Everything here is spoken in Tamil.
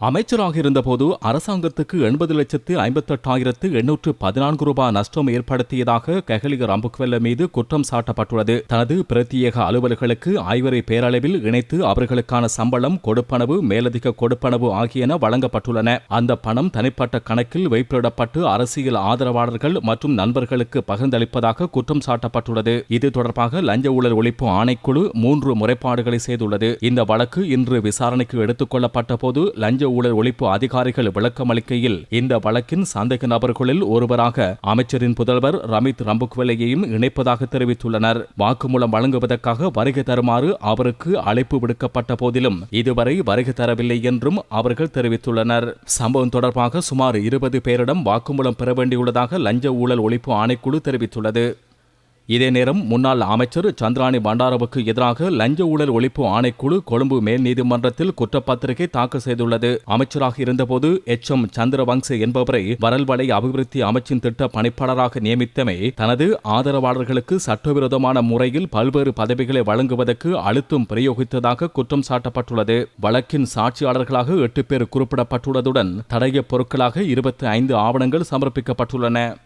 அமைச்சராக இருந்தபோது அரசாங்கத்துக்கு எண்பது லட்சத்து ஐம்பத்தெட்டாயிரத்து எண்ணூற்று பதினான்கு ரூபாய் நஷ்டம் ஏற்படுத்தியதாக கெஹலிக ரம்புக்வெல்ல மீது குற்றம் சாட்டப்பட்டுள்ளது. தனது பிரத்யேக அலுவலர்களுக்கு ஐவரை பேரளவில் இணைத்து அவர்களுக்கான சம்பளம் கொடுப்பனவு மேலதிக கொடுப்பனவு ஆகியன வழங்கப்பட்டுள்ளன. அந்த பணம் தனிப்பட்ட கணக்கில் வைப்பிடப்பட்டு அரசியல் ஆதரவாளர்கள் மற்றும் நண்பர்களுக்கு பகிர்ந்தளிப்பதாக குற்றம் சாட்டப்பட்டுள்ளது. இது தொடர்பாக லஞ்ச ஊழல் ஒழிப்பு ஆணைக்குழு மூன்று முறைப்பாடுகளை செய்துள்ளது. இந்த வழக்கு இன்று விசாரணைக்கு எடுத்துக் கொள்ளப்பட்ட போது லஞ்ச ஊழல் ஒழிப்பு அதிகாரிகள் விளக்கமளிக்கையில் இந்த வழக்கின் சந்தேக நபர்களில் ஒருவராக அமைச்சரின் புதல்வர் ரமித் ரம்புக்வெலையையும் இணைப்பதாக தெரிவித்துள்ளனர். வாக்குமூலம் வழங்குவதற்காக வருகை தருமாறு அவருக்கு அழைப்பு விடுக்கப்பட்ட போதிலும் இதுவரை வருகை தரவில்லை என்றும் அவர்கள் தெரிவித்துள்ளனர். சம்பவம் தொடர்பாக சுமார் இருபது பேரிடம் வாக்குமூலம் பெற வேண்டியுள்ளதாக லஞ்ச ஊழல் ஒழிப்பு ஆணைக்குழு தெரிவித்துள்ளது. இதே நேரம் முன்னாள் அமைச்சர் சந்திராணி பண்டாரவுக்கு எதிராக லஞ்ச ஊழல் ஒழிப்பு ஆணைக்குழு கொழும்பு மேல் நீதிமன்றத்தில் குற்றப்பத்திரிகை தாக்கல் செய்துள்ளது. அமைச்சராக இருந்தபோது எச். எம். சந்திரவங்ச என்பவரை வரல்வளை அபிவிருத்தி அமைச்சின் திட்ட பணிப்பாளராக நியமித்தமை தனது ஆதரவாளர்களுக்கு சட்டவிரோதமான முறையில் பல்வேறு பதவிகளை வழங்குவதற்கு அழுத்தம் பிரயோகித்ததாக குற்றம் சாட்டப்பட்டுள்ளது. வழக்கின் சாட்சியாளர்களாக எட்டு பேர் குறிப்பிடப்பட்டுள்ளதுடன் தடைய பொருட்களாக இருபத்தி ஐந்து ஆவணங்கள் சமர்ப்பிக்கப்பட்டுள்ளன.